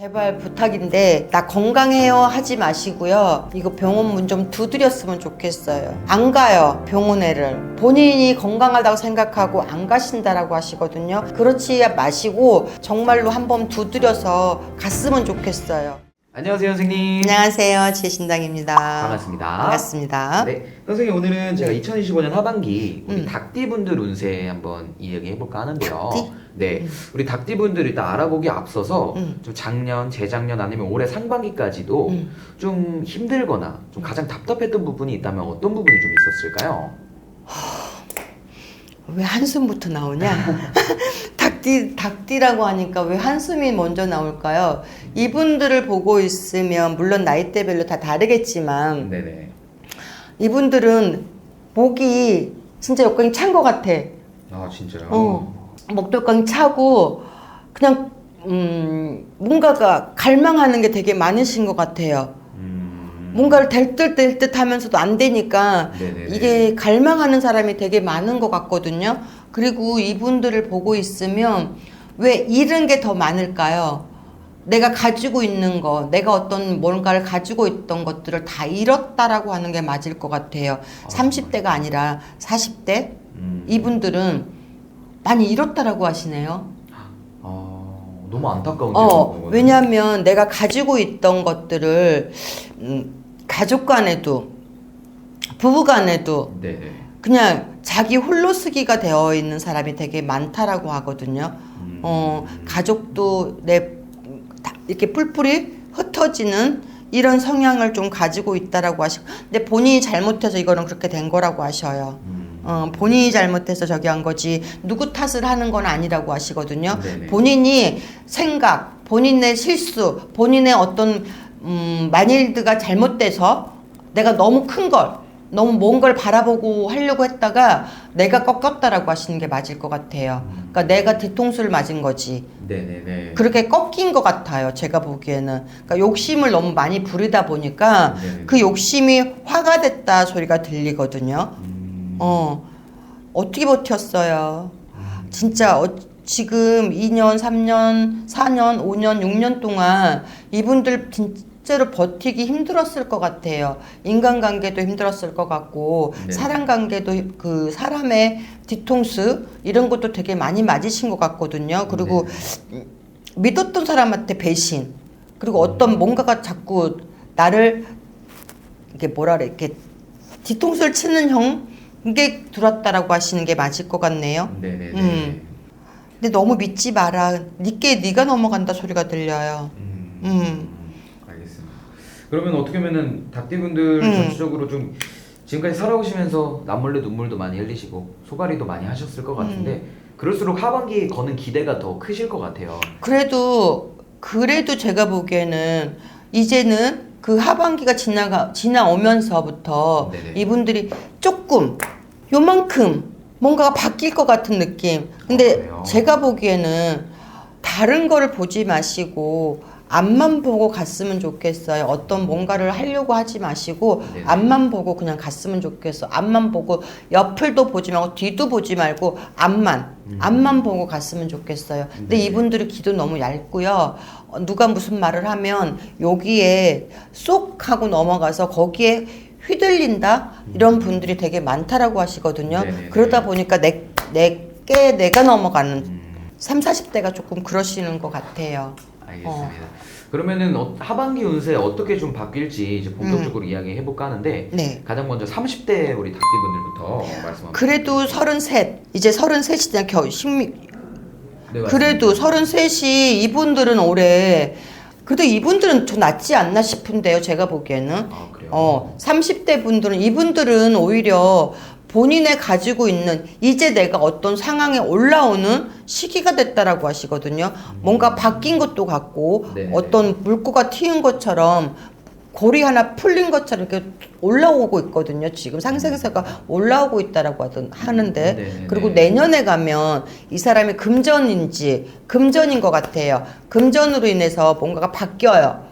제발 부탁인데 나 건강해요 하지 마시고요. 이거 병원 문 좀 두드렸으면 좋겠어요. 안 가요 병원에를 본인이 건강하다고 생각하고 안 가신다라고 하시거든요. 그렇지 마시고 정말로 한번 두드려서 갔으면 좋겠어요. 안녕하세요 선생님 안녕하세요 지신당입니다. 반갑습니다 반갑습니다. 네 선생님 오늘은 제가 네. 2025년 하반기 우리 음. 닭띠분들 운세 한번 이야기해 볼까 하는데요 닭띠? 네 우리 닭띠분들 일단 알아보기 앞서서 음. 좀 작년 재작년 아니면 올해 상반기까지도 음. 좀 힘들거나 좀 가장 답답했던 부분이 있다면 어떤 부분이 좀 있었을까요? 왜 한숨부터 나오냐? 닭띠, 닭띠라고 하니까 왜 한숨이 먼저 나올까요? 이분들을 보고 있으면, 물론 나이대별로 다 다르겠지만, 네네 이분들은 목이 진짜 역광이 찬 것 같아. 아 진짜요? 어. 목돌광 차고, 그냥, 음, 뭔가가 갈망하는 게 되게 많으신 것 같아요. 음... 뭔가를 될 듯 될 듯 하면서도 안 되니까, 네네네. 이게 갈망하는 사람이 되게 많은 것 같거든요. 그리고 이분들을 보고 있으면 왜 잃은 게 더 많을까요? 내가 가지고 있는 거, 내가 어떤 뭔가를 가지고 있던 것들을 다 잃었다라고 하는 게 맞을 것 같아요. 아, 30대가 아니라 40대 음... 이분들은 많이 잃었다라고 하시네요. 아 너무 안타까운데요 어. 왜냐하면 내가 가지고 있던 것들을 음, 가족 간에도 부부 간에도 네네 그냥 자기 홀로 쓰기가 되어 있는 사람이 되게 많다라고 하거든요. 음... 어, 가족도 내다 이렇게 뿔뿔이 흩어지는 이런 성향을 좀 가지고 있다라고 하시고, 근데 본인이 잘못해서 이거는 그렇게 된 거라고 하셔요. 음... 어, 본인이 잘못해서 저기 한 거지 누구 탓을 하는 건 아니라고 하시거든요. 네네. 본인이 생각, 본인의 실수, 본인의 어떤 음, 만일드가 잘못돼서 내가 너무 큰 걸, 너무 먼걸 바라보고 하려고 했다가 내가 꺾였다라고 하시는 게 맞을 것 같아요. 그러니까 내가 뒤통수를 맞은 거지. 네네네 그렇게 꺾인 것 같아요. 제가 보기에는. 그러니까 욕심을 너무 많이 부리다 보니까 네네. 그 욕심이 화가 됐다 소리가 들리거든요. 음... 어, 어떻게 버텼어요? 진짜 어, 지금 2년, 3년, 4년, 5년, 6년 동안 이분들 진 짜로 버티기 힘들었을 것 같아요. 인간관계도 힘들었을 것 같고 네. 사람관계도 그 사람의 뒤통수 이런 것도 되게 많이 맞으신 것 같거든요. 그리고 네. 믿었던 사람한테 배신 그리고 어떤 뭔가가 자꾸 나를 이게 뭐라 그래 이렇게 뒤통수를 치는 형 이게 들었다라고 하시는 게 맞을 것 같네요. 네네네 음. 근데 너무 믿지 마라. 니께 네가 넘어간다 소리가 들려요. 음... 음. 그러면 어떻게 보면은 닭띠분들 음. 전체적으로 좀 지금까지 살아오시면서 남몰래 눈물도 많이 흘리시고 소가리도 많이 하셨을 것 같은데 음. 그럴수록 하반기에 거는 기대가 더 크실 것 같아요. 그래도 그래도 제가 보기에는 이제는 그 하반기가 지나가 지나오면서부터 네네. 이분들이 조금 요만큼 뭔가가 바뀔 것 같은 느낌. 근데 아, 그래요? 제가 보기에는 다른 거를 보지 마시고 앞만 보고 갔으면 좋겠어요. 어떤 뭔가를 하려고 하지 마시고 네네. 앞만 보고 그냥 갔으면 좋겠어. 앞만 보고 옆을도 보지 말고 뒤도 보지 말고 앞만 음. 앞만 보고 갔으면 좋겠어요. 근데 네네. 이분들이 기도 너무 얇고요. 어, 누가 무슨 말을 하면 여기에 쏙 하고 넘어가서 거기에 휘둘린다 이런 분들이 되게 많다라고 하시거든요. 음. 네네네. 그러다 보니까 내 내게 내가 넘어가는 음, 3, 40대가 조금 그러시는 것 같아요. 알겠습니다. 그러면은 어, 하반기 운세 어떻게 좀 바뀔지 이제 본격적으로 이야기해 볼까 하는데 네. 가장 먼저 30대 우리 닭띠 분들부터 말씀 한번 그래도 33 이제 33이잖아 겨 신미 네, 그래도 33이 이분들은 올해 그래도 이분들은 더 낫지 않나 싶은데요. 제가 보기에는 아 그래요? 어 30대 분들은 이분들은 오히려 본인의 가지고 있는 이제 내가 어떤 상황에 올라오는 시기가 됐다라고 하시거든요. 뭔가 바뀐 것도 같고 네네. 어떤 물고가 튀은 것처럼 골이 하나 풀린 것처럼 이렇게 올라오고 있거든요. 지금 상승세가 올라오고 있다라고 하던 하는데 네네네. 그리고 내년에 가면 이 사람이 금전인지 금전인 것 같아요. 금전으로 인해서 뭔가가 바뀌어요.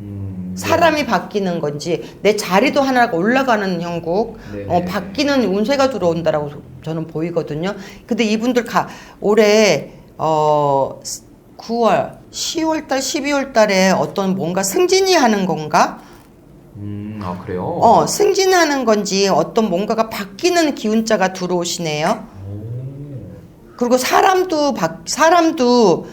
음, 네. 사람이 바뀌는 건지 내 자리도 하나가 올라가는 형국 네네. 어, 바뀌는 운세가 들어온다라고 저는 보이거든요. 근데 이분들 가 올해 어 9월 10월 달, 12월 달에 어떤 뭔가 승진이 하는 건가? 음, 아 그래요? 어, 승진하는 건지 어떤 뭔가가 바뀌는 기운자가 들어오시네요. 오. 그리고 사람도 바, 사람도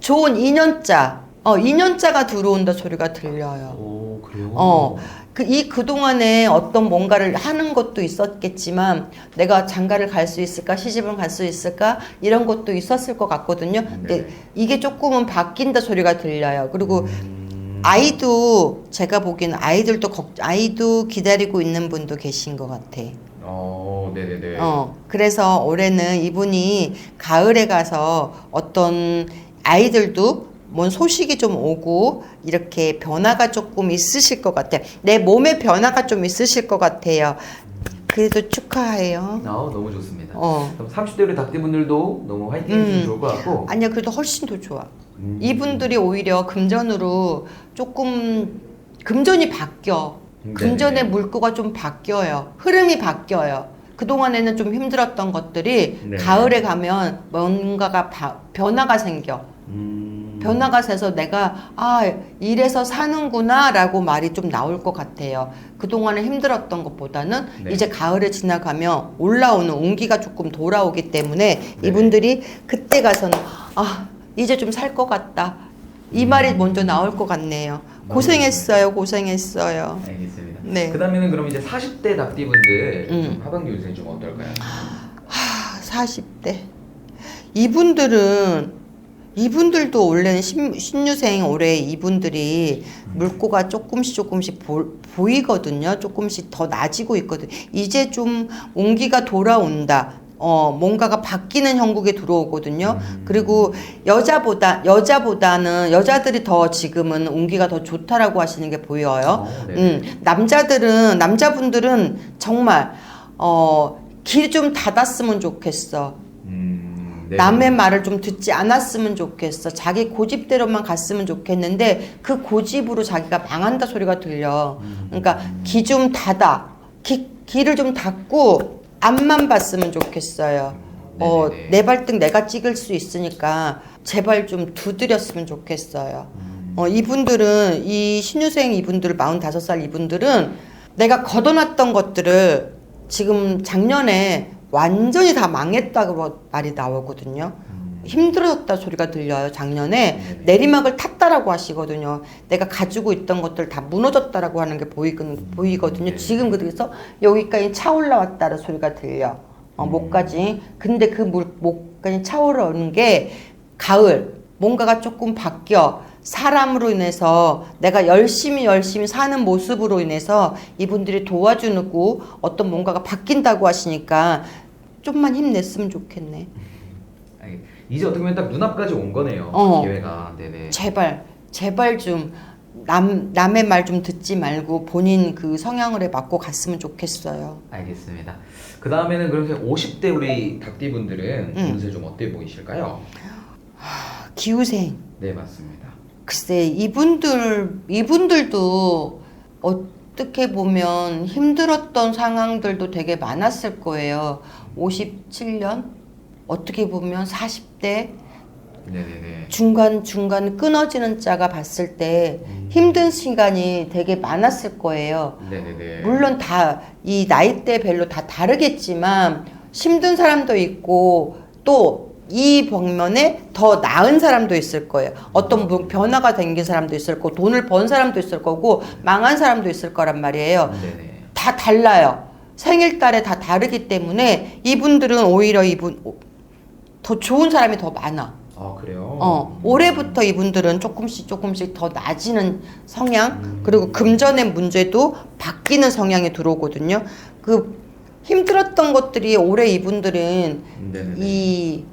좋은 인연자, 어, 인연자가 들어온다 소리가 들려요. 오, 그래요? 어, 그, 이 그동안에 어떤 뭔가를 하는 것도 있었겠지만, 내가 장가를 갈 수 있을까, 시집을 갈 수 있을까, 이런 것도 있었을 것 같거든요. 근데 네. 이게 조금은 바뀐다 소리가 들려요. 그리고 음, 아이도, 제가 보기에는 아이들도, 걱, 아이도 기다리고 있는 분도 계신 것 같아. 어, 네네네. 어, 그래서 올해는 이분이 가을에 가서 어떤 아이들도 뭔 소식이 좀 오고 이렇게 변화가 조금 있으실 것 같아요. 내 몸에 변화가 좀 있으실 것 같아요. 그래도 축하해요. 아, 너무 좋습니다. 어. 그럼 30대 우리 닭띠분들도 너무 화이팅 해주시면 음. 좋을 것 같고. 아니야, 그래도 훨씬 더 좋아. 음. 이분들이 오히려 금전으로 조금 금전이 바뀌어. 음, 금전의 네네. 물꼬가 좀 바뀌어요. 흐름이 바뀌어요. 그동안에는 좀 힘들었던 것들이 네. 가을에 가면 뭔가가 바- 변화가 생겨. 음. 변화가 돼서 내가 아 이래서 사는구나라고 말이 좀 나올 것 같아요. 그 동안에 힘들었던 것보다는 네. 이제 가을에 지나가면 올라오는 온기가 조금 돌아오기 때문에 네. 이분들이 그때 가서는 아 이제 좀 살 것 같다. 이 말이 먼저 나올 것 같네요. 고생했어요, 고생했어요. 알겠습니다. 네. 그다음에는 그럼 이제 40대 닭띠분들 음. 좀 하반기 운세 좀 어떨까요? 하, 40대. 이분들은 이분들도 원래는 신, 신유생 올해 이분들이 물꼬가 조금씩 조금씩 보, 보이거든요. 조금씩 더 나아지고 있거든. 이제 좀 온기가 돌아온다. 어, 뭔가가 바뀌는 형국에 들어오거든요. 그리고 여자보다 여자보다는 여자들이 더 지금은 온기가 더 좋다라고 하시는 게 보여요. 어, 네. 음, 남자들은 남자분들은 정말 어, 길 좀 닫았으면 좋겠어. 음, 네. 남의 말을 좀 듣지 않았으면 좋겠어. 자기 고집대로만 갔으면 좋겠는데 그 고집으로 자기가 망한다 소리가 들려. 그러니까 기 좀 닫아. 기, 길을 좀 닫고 앞만 봤으면 좋겠어요. 어, 네네네. 내 발등 내가 찍을 수 있으니까 제발 좀 두드렸으면 좋겠어요. 어, 이분들은 이 신유생 이분들 45살 이분들은 내가 걷어놨던 것들을 지금 작년에 완전히 다 망했다고 말이 나오거든요. 힘들어졌다 소리가 들려요. 작년에 네네. 내리막을 탔다라고 하시거든요. 내가 가지고 있던 것들 다 무너졌다라고 하는 게 보이거든, 보이거든요. 네. 지금 그래서 여기까지 차 올라왔다는 소리가 들려. 어, 목까지. 근데 그 물, 목까지 차오르는 게 가을 뭔가가 조금 바뀌어 사람으로 인해서 내가 열심히 열심히 사는 모습으로 인해서 이분들이 도와주고 어떤 뭔가가 바뀐다고 하시니까 좀만 힘냈으면 좋겠네. 이제 어떻게 보면 딱 눈 앞까지 온 거네요. 어. 기회가. 네네. 제발 제발 좀 남, 남의 말 좀 듣지 말고 본인 그 성향을 맞고 갔으면 좋겠어요. 알겠습니다. 그 다음에는 그럼 50대 우리 닭띠분들은 음. 운세 좀 어때 보이실까요? 기후생. 네 맞습니다. 글쎄 이분들 이분들도 어떻게 보면 힘들었던 상황들도 되게 많았을 거예요. 57년 어떻게 보면 40대 네네네. 중간 중간 끊어지는 자가 봤을 때 힘든 시간이 되게 많았을 거예요. 네네네. 물론 다 이 나이대별로 다 다르겠지만 힘든 사람도 있고 또 이 방면에 더 나은 사람도 있을 거예요. 어떤 뭐 변화가 생긴 사람도 있을 거고 돈을 번 사람도 있을 거고 망한 사람도 있을 거란 말이에요. 네네. 다 달라요. 생일달에 다 다르기 때문에 이분들은 오히려 이분 더 좋은 사람이 더 많아. 아 그래요? 어, 올해부터 이분들은 조금씩 조금씩 더 나아지는 성향, 음. 그리고 금전의 문제도 바뀌는 성향이 들어오거든요. 그 힘들었던 것들이 올해 이분들은 네네네. 이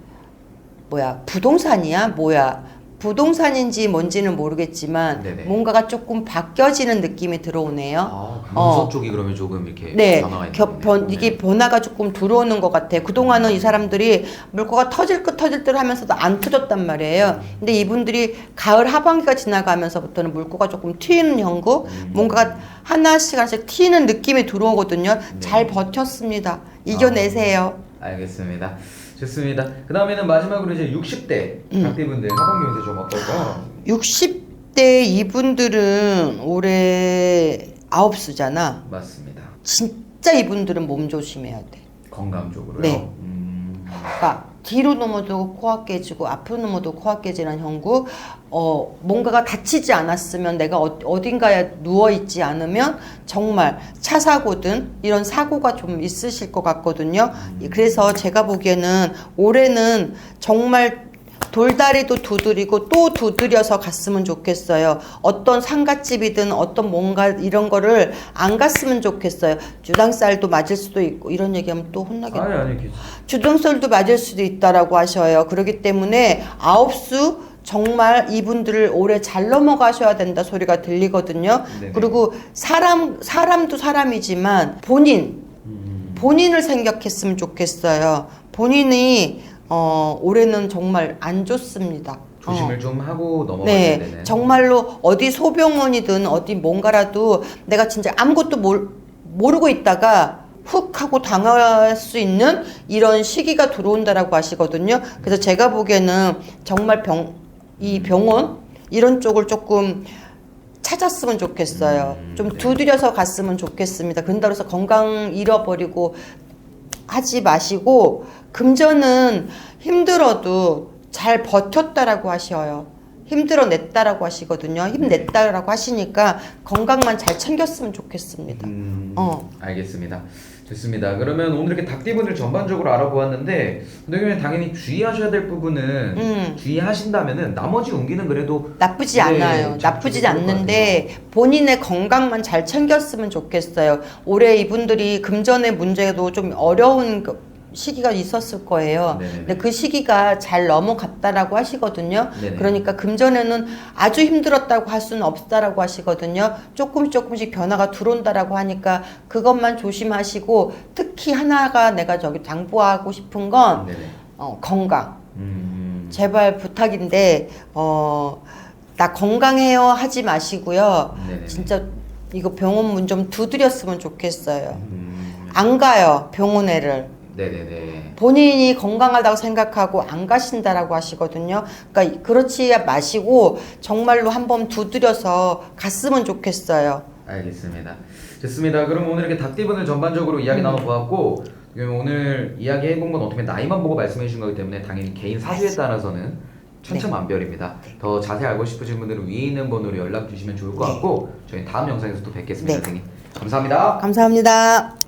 뭐야 부동산이야 뭐야 부동산인지 뭔지는 모르겠지만 네네. 뭔가가 조금 바뀌어지는 느낌이 들어오네요. 아 문서 어. 쪽이 그러면 조금 이렇게 네, 변화가 있는 겨, 변, 이게 변화가 조금 들어오는 것 같아 요. 그동안은 이 사람들이 물꼬가 터질 것 터질 듯 하면서도 안 터졌단 말이에요. 근데 이분들이 가을 하반기가 지나가면서부터는 물꼬가 조금 튀는 형국, 뭔가가 하나씩 하나씩 튀는 느낌이 들어오거든요. 잘 버텼습니다. 이겨내세요. 알겠습니다. 좋습니다. 그 다음에는 마지막으로 이제 60대 음. 닭띠분들 하반기 운세 좀 어떨까요? 60대 이분들은 올해 아홉 수잖아. 맞습니다. 진짜 이분들은 몸 조심해야 돼. 건강 쪽으로요. 네. 음, 그러니까 뒤로 넘어도 코가 깨지고 앞으로 넘어도 코가 깨지는 형국 어 뭔가가 다치지 않았으면 내가 어, 어딘가에 누워 있지 않으면 정말 차 사고든 이런 사고가 좀 있으실 것 같거든요. 그래서 제가 보기에는 올해는 정말 돌다리도 두드리고 또 두드려서 갔으면 좋겠어요. 어떤 상갓집이든 어떤 뭔가 이런 거를 안 갔으면 좋겠어요. 주당살도 맞을 수도 있고 이런 얘기하면 또 혼나겠네. 아니 아니 괜찮- 주등설도 맞을 수도 있다라고 하셔요. 그렇기 때문에 아홉 수 정말 이분들을 올해 잘 넘어가셔야 된다 소리가 들리거든요. 네네. 그리고 사람 사람도 사람이지만 본인 음, 본인을 생각했으면 좋겠어요. 본인이 어 올해는 정말 안 좋습니다. 어. 조심을 좀 하고 넘어가야 네, 되는. 정말로 어디 소병원이든 어디 뭔가라도 내가 진짜 아무것도 몰, 모르고 있다가 훅 하고 당할 수 있는 이런 시기가 들어온다라고 하시거든요. 그래서 제가 보기에는 정말 병, 이 병원 이런 쪽을 조금 찾았으면 좋겠어요. 음, 좀 네. 두드려서 갔으면 좋겠습니다. 해서 건강 잃어버리고 하지 마시고 금전은 힘들어도 잘 버텼다라고 하셔요. 힘들어 냈다라고 하시거든요. 힘냈다라고 하시니까 건강만 잘 챙겼으면 좋겠습니다. 음, 어. 알겠습니다. 좋습니다. 그러면 오늘 이렇게 닭띠분들 전반적으로 알아보았는데 근데 당연히 주의하셔야 될 부분은 음. 주의하신다면은 나머지 운기는 그래도 나쁘지 네, 않아요. 참 나쁘지 좋을 것 않는데 본인의 건강만 잘 챙겼으면 좋겠어요. 올해 이분들이 금전의 문제도 좀 어려운 그 시기가 있었을 거예요. 네네네. 근데 그 시기가 잘 넘어갔다라고 하시거든요. 네네. 그러니까 금전에는 아주 힘들었다고 할 수는 없다라고 하시거든요. 조금씩 조금씩 변화가 들어온다라고 하니까 그것만 조심하시고 특히 하나가 내가 저기 당부하고 싶은 건 네네. 어, 건강. 음, 제발 부탁인데 어, 나 건강해요 하지 마시고요. 네네. 진짜 이거 병원 문 좀 두드렸으면 좋겠어요. 음, 안 가요 병원에를. 네네네. 본인이 건강하다고 생각하고 안 가신다라고 하시거든요. 그러니까 그렇지 마시고 정말로 한번 두드려서 갔으면 좋겠어요. 알겠습니다. 좋습니다. 그럼 오늘 이렇게 닭띠분을 전반적으로 이야기 음. 나눠보았고 오늘 이야기해 본 건 어떻게 나이만 보고 말씀해 주신 거기 때문에 당연히 개인 사주에 따라서는 천차만별입니다. 네. 더 자세히 알고 싶으신 분들은 위에 있는 번호로 연락 주시면 좋을 것 네. 같고 저희 다음 영상에서 또 뵙겠습니다, 네. 선생님. 감사합니다. 감사합니다.